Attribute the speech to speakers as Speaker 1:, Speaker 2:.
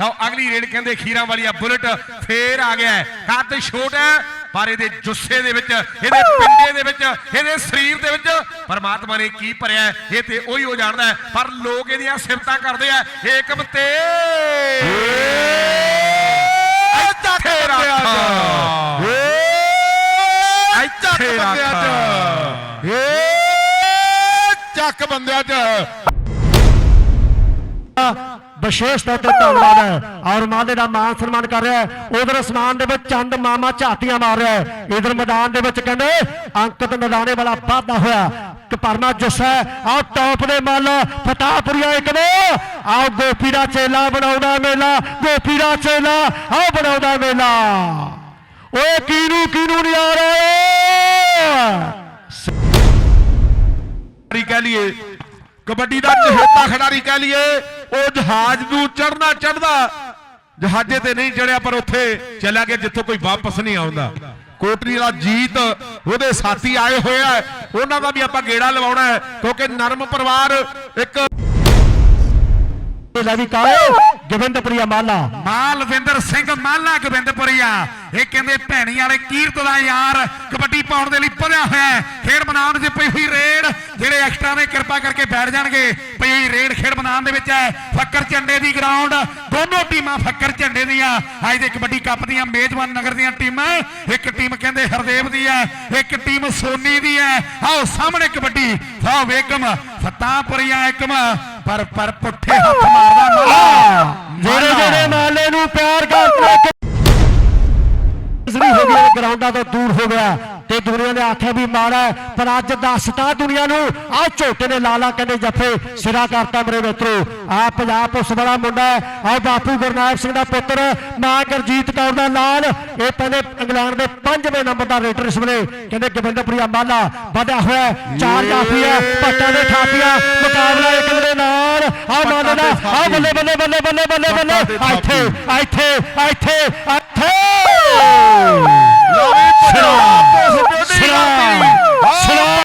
Speaker 1: ਲਓ ਅਗਲੀ ਰੇਡ ਕਹਿੰਦੇ ਖੀਰਾਂ ਵਾਲੀਆ ਬੁਲਟ ਫੇਰ ਆ ਗਿਆ ਹੈ। ਕੱਦ ਛੋਟਾ ਹੈ, ਪਰ ਇਹਦੇ ਜੁੱਸੇ ਦੇ ਵਿੱਚ ਇਹਦੇ ਪਿੰਡੇ ਦੇ ਵਿੱਚ ਇਹਦੇ ਸਰੀਰ ਦੇ ਵਿੱਚ ਪਰਮਾਤਮਾ ਨੇ ਕੀ ਭਰਿਆ ਹੈ, ਇਹ ਤੇ ਉਹੀ ਉਹ ਜਾਣਦਾ ਹੈ। ਪਰ ਲੋਕ ਇਹਦੀਆਂ ਸਿਫਤਾਂ ਕਰਦੇ ਆ ਏਕਮ ਤੇ ਰੱਖ
Speaker 2: ਚੱਕ ਬੰਦਿਆਂ ਚ।
Speaker 3: ਵਿਸ਼ੇਸ਼ ਤੌਰ ਤੇ ਧੰਨਵਾਦ ਹੈ। ਔਰ ਮਾਲੇ ਦਾ ਮਾਨ ਸਨਮਾਨ ਕਰ ਰਿਹਾ ਹੈ। ਉਧਰ ਅਸਮਾਨ ਦੇ ਵਿੱਚ ਚੰਦ ਮਾਮਾ ਝਾਤੀਆਂ ਮਾਰ ਰਿਹਾ ਹੈ। ਇਧਰ ਮੈਦਾਨ ਦੇ ਵਿੱਚ ਕਹਿੰਦੇ ਅੰਕਿਤ ਨਦਾਣੇ ਵਾਲਾ ਵਾਧਾ ਹੋਇਆ। ਕਿ ਪਰਮਾ ਜੁੱਸਾ ਆਹ ਟੌਪ ਦੇ ਮੱਲ ਫਤਾਪੁਰੀਆ ਇੱਕ ਨੇ। ਆਹ ਗੋਪੀ ਦਾ ਚੇਲਾ ਬਣਾਉਂਦਾ ਮੇਲਾ। ਗੋਪੀ ਦਾ ਚੇਲਾ ਆਹ ਬਣਾਉਂਦਾ ਮੇਲਾ। ਓਏ ਕੀਨੂੰ ਕੀਨੂੰ ਨਹੀਂ ਆ ਰਿਹਾ।
Speaker 2: ਕਹਿ ਲਈਏ ਕਬੱਡੀ ਦਾ ਚਹੇਤਾ ਖਿਡਾਰੀ ਕਹਿ ਲਈਏ, ਉਹ ਜਹਾਜ਼ ਨੂੰ ਚੜਨਾ ਚੜਦਾ ਜਹਾਜ਼ੇ ਤੇ ਨਹੀਂ ਚੜਿਆ ਪਰ ਉੱਥੇ ਚਲਾ ਗਿਆ ਜਿੱਥੋਂ ਕੋਈ ਵਾਪਸ ਨਹੀਂ ਆਉਂਦਾ। ਕੋਟਰੀ ਦਾ ਜੀਤ, ਉਹਦੇ ਸਾਥੀ ਆਏ ਹੋਏ ਆ। ਉਹਨਾਂ ਦਾ ਵੀ ਆਪਾਂ ਗੇੜਾ ਲਵਾਉਣਾ ਹੈ, ਕਿਉਂਕਿ ਨਰਮ ਪਰਿਵਾਰ ਇੱਕ
Speaker 3: ਲੈ ਵੀ ਕਾਲੇ ਗੋਬਿੰਦਪੁਰੀਆ ਮਾਲਾ।
Speaker 1: ਮਾਲਵਿੰਦਰ ਸਿੰਘ ਮਾਲਾ ਗੋਬਿੰਦਪੁਰੀਆ। ਇਹ ਕਹਿੰਦੇ ਭੈਣੀ ਵਾਲੇ ਕੀਰਤ ਦਾ ਯਾਰ ਕਬੱਡੀ ਪਾਉਣ ਦੇ ਲਈ ਵਧਿਆ ਹੋਇਆ ਖੇਡ ਮੈਦਾਨ 'ਚ ਪਈ ਹੋਈ ਰੇਡ, ਜਿਹੜੇ ਐਕਸਟਰਾ ਨੇ ਕਿਰਪਾ ਕਰਕੇ ਬੈਠ ਜਾਣਗੇ। ਪਈ ਹੋਈ ਰੇਡ ਖੇਡ ਮੈਦਾਨ ਦੇ ਵਿੱਚ ਹੈ। ਫੱਕਰ ਝੰਡੇ ਦੀ ਗਰਾਊਂਡ ਦੋਨੋਂ ਟੀਮਾਂ ਫੱਕਰ ਝੰਡੇ ਦੀਆਂ। ਅੱਜ ਦੇ ਕਬੱਡੀ ਕੱਪ ਦੀਆਂ ਮੇਜ਼ਬਾਨ ਨਗਰ ਦੀਆਂ ਟੀਮਾਂ। ਇੱਕ ਟੀਮ ਕਹਿੰਦੇ ਹਰਦੇਵ ਦੀ ਹੈ, ਇੱਕ ਟੀਮ ਸੋਨੀ ਦੀ ਹੈ। ਆਓ ਸਾਹਮਣੇ ਕਬੱਡੀ। ਫਾ ਵੇਗਮ ਫਤਾਪੁਰੀਆ ਇੱਕਮ ਪਰ ਪਰ ਪੁੱਠੇ ਹੱਥ ਮਾਰਦਾ ਮਾਲਾ।
Speaker 3: ਜਿਹੜੇ ਜਿਹੜੇ ਮਾਲੇ ਨੂੰ ਪਿਆਰ ਕਰਦੇ ਜ਼ਰੀ ਹੋ ਗਿਆ ਗਰਾਊਂਡਾਂ ਤੋਂ ਦੂਰ ਹੋ ਗਿਆ। ਤੇ ਦੁਨੀਆ ਨੇ ਆਖਿਆ ਵੀ ਮਾੜਾ ਪਰ ਅੱਜ ਦੱਸਤਾ ਦੁਨੀਆ ਨੂੰ ਆ ਝੋਟੇ ਨੇ ਲਾਲਾ ਕਹਿੰਦੇ ਜੱਫੇ ਸਿਰਾ ਕਰਤਾ ਮੇਰੇ ਮਿੱਤਰੋ। ਆ ਪੰਜਾਬ ਪੁਲਿਸ ਵਾਲਾ ਮੁੰਡਾ ਆ ਬਾਪੂ ਗੁਰਨਾਇਬ ਸਿੰਘ ਦਾ ਪੁੱਤਰ ਮਾਂ ਗੁਰਜੀਤ ਕੌਰ ਦਾ ਲਾਲ। ਇਹ ਪਹਿਲੇ ਇੰਗਲੈਂਡ ਦੇ 5ਵੇਂ ਨੰਬਰ ਦਾ ਰੇਟਰ ਇਸ ਵੇਲੇ ਕਹਿੰਦੇ ਗੋਬਿੰਦਪੁਰੀਆ ਮਾਲਾ ਵਧਿਆ ਹੋਇਆ ਹੈ, ਚਾਰ ਜਾਫੀ ਹੈ ਪੱਟਾਂ ਦੇ ਥਾਪੀਆਂ ਮੁਕਾਬਲਾ ਇੱਕ ਦੇ ਨਾਲ। ਆ ਮਾਲੇ ਦਾ ਆ ਬੱਲੇ ਬੱਲੇ ਬੱਲੇ ਬੱਲੇ ਬੱਲੇ ਬੱਲੇ ਇੱਥੇ ਇੱਥੇ ਇੱਥੇ ਇੱਥੇ।